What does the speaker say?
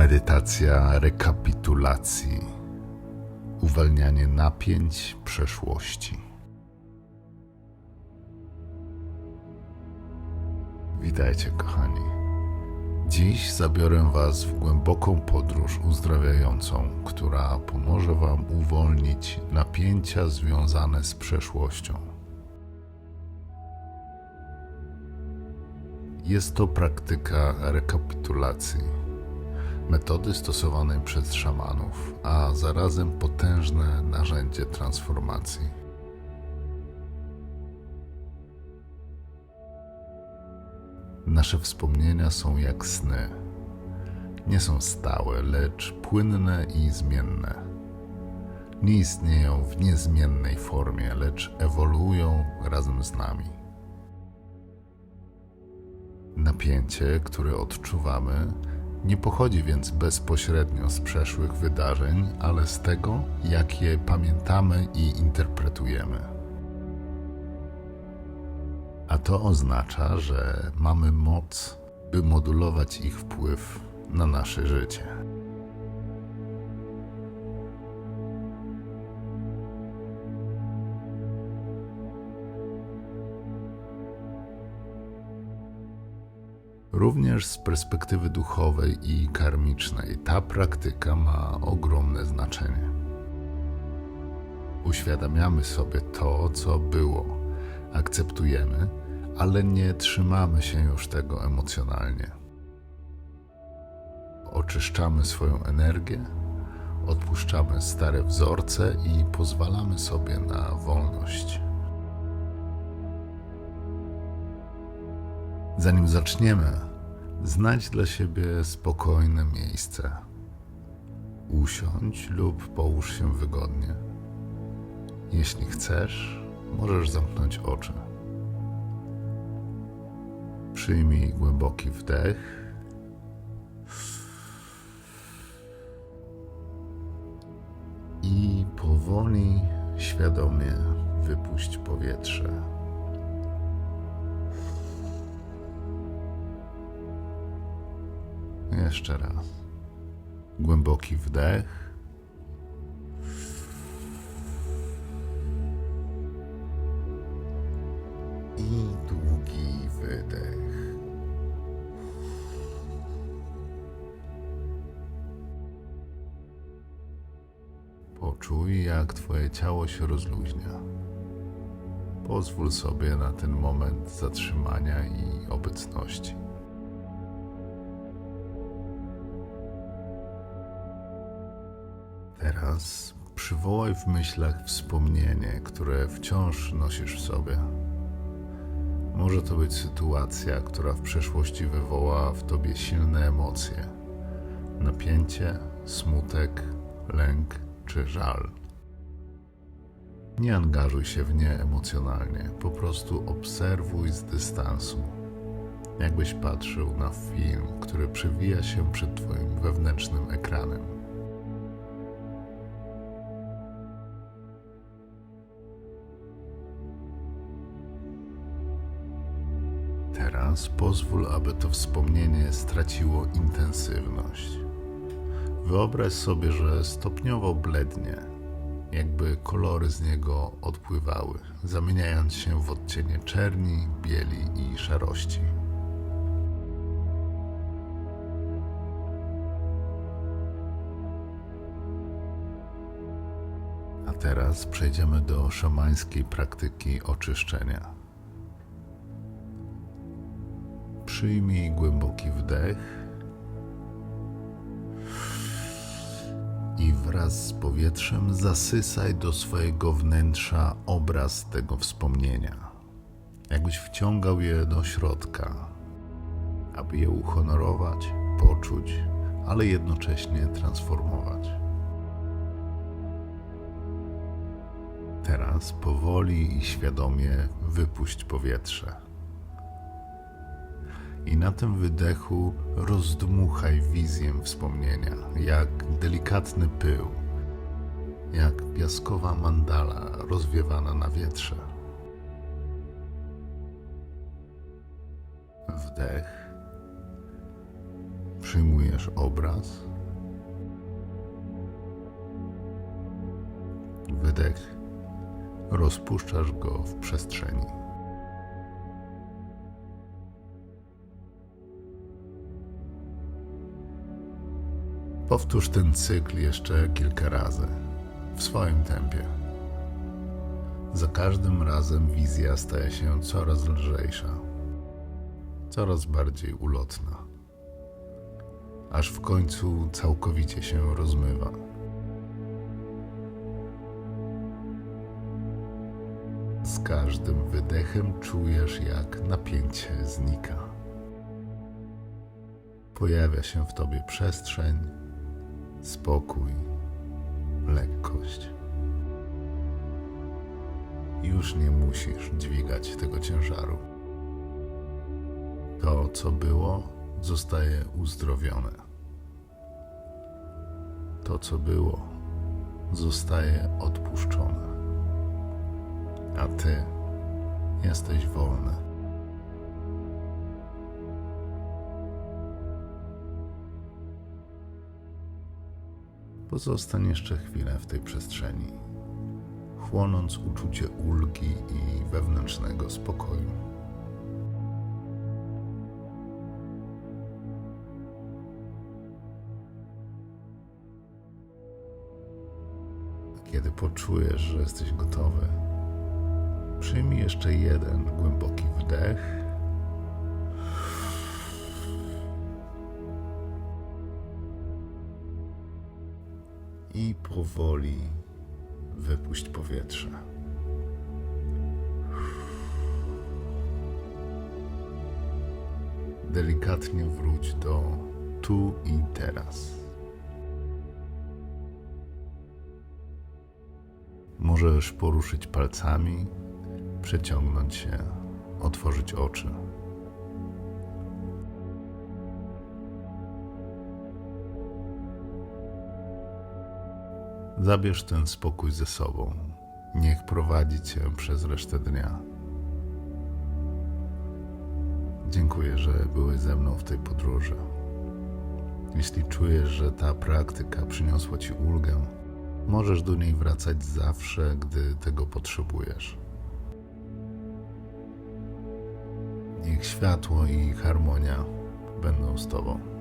Medytacja rekapitulacji, uwalnianie napięć przeszłości. Witajcie, kochani. Dziś zabiorę Was w głęboką podróż uzdrawiającą, która pomoże Wam uwolnić napięcia związane z przeszłością. Jest to praktyka rekapitulacji, metody stosowanej przez szamanów, a zarazem potężne narzędzie transformacji. Nasze wspomnienia są jak sny. Nie są stałe, lecz płynne i zmienne. Nie istnieją w niezmiennej formie, lecz ewoluują razem z nami. Napięcie, które odczuwamy, nie pochodzi więc bezpośrednio z przeszłych wydarzeń, ale z tego, jak je pamiętamy i interpretujemy. A to oznacza, że mamy moc, by modulować ich wpływ na nasze życie. Również z perspektywy duchowej i karmicznej ta praktyka ma ogromne znaczenie. Uświadamiamy sobie to, co było, akceptujemy, ale nie trzymamy się już tego emocjonalnie. Oczyszczamy swoją energię, odpuszczamy stare wzorce i pozwalamy sobie na wolność. Zanim zaczniemy, znajdź dla siebie spokojne miejsce. Usiądź lub połóż się wygodnie. Jeśli chcesz, możesz zamknąć oczy. Przyjmij głęboki wdech. I powoli, świadomie wypuść powietrze. Jeszcze raz. Głęboki wdech. I długi wydech. Poczuj, jak Twoje ciało się rozluźnia. Pozwól sobie na ten moment zatrzymania i obecności. Teraz przywołaj w myślach wspomnienie, które wciąż nosisz w sobie. Może to być sytuacja, która w przeszłości wywołała w tobie silne emocje: napięcie, smutek, lęk czy żal. Nie angażuj się w nie emocjonalnie, po prostu obserwuj z dystansu, jakbyś patrzył na film, który przewija się przed Twoim wewnętrznym ekranem. Teraz pozwól, aby to wspomnienie straciło intensywność. Wyobraź sobie, że stopniowo blednie, jakby kolory z niego odpływały, zamieniając się w odcienie czerni, bieli i szarości. A teraz przejdziemy do szamańskiej praktyki oczyszczenia. Przyjmij głęboki wdech i wraz z powietrzem zasysaj do swojego wnętrza obraz tego wspomnienia. Jakbyś wciągał je do środka, aby je uhonorować, poczuć, ale jednocześnie transformować. Teraz powoli i świadomie wypuść powietrze i na tym wydechu rozdmuchaj wizję wspomnienia, jak delikatny pył, jak piaskowa mandala rozwiewana na wietrze. Wdech. Przyjmujesz obraz. Wydech. Rozpuszczasz go w przestrzeni. Powtórz ten cykl jeszcze kilka razy, w swoim tempie. Za każdym razem wizja staje się coraz lżejsza, coraz bardziej ulotna, aż w końcu całkowicie się rozmywa. Z każdym wydechem czujesz, jak napięcie znika. Pojawia się w tobie przestrzeń, spokój, lekkość. Już nie musisz dźwigać tego ciężaru. To, co było, zostaje uzdrowione. To, co było, zostaje odpuszczone. A ty jesteś wolny. Pozostań jeszcze chwilę w tej przestrzeni, chłonąc uczucie ulgi i wewnętrznego spokoju. Kiedy poczujesz, że jesteś gotowy, przyjmij jeszcze jeden głęboki wdech. I powoli wypuść powietrze. Delikatnie wróć do tu i teraz. Możesz poruszyć palcami, przeciągnąć się, otworzyć oczy. Zabierz ten spokój ze sobą. Niech prowadzi cię przez resztę dnia. Dziękuję, że byłeś ze mną w tej podróży. Jeśli czujesz, że ta praktyka przyniosła ci ulgę, możesz do niej wracać zawsze, gdy tego potrzebujesz. Niech światło i harmonia będą z Tobą.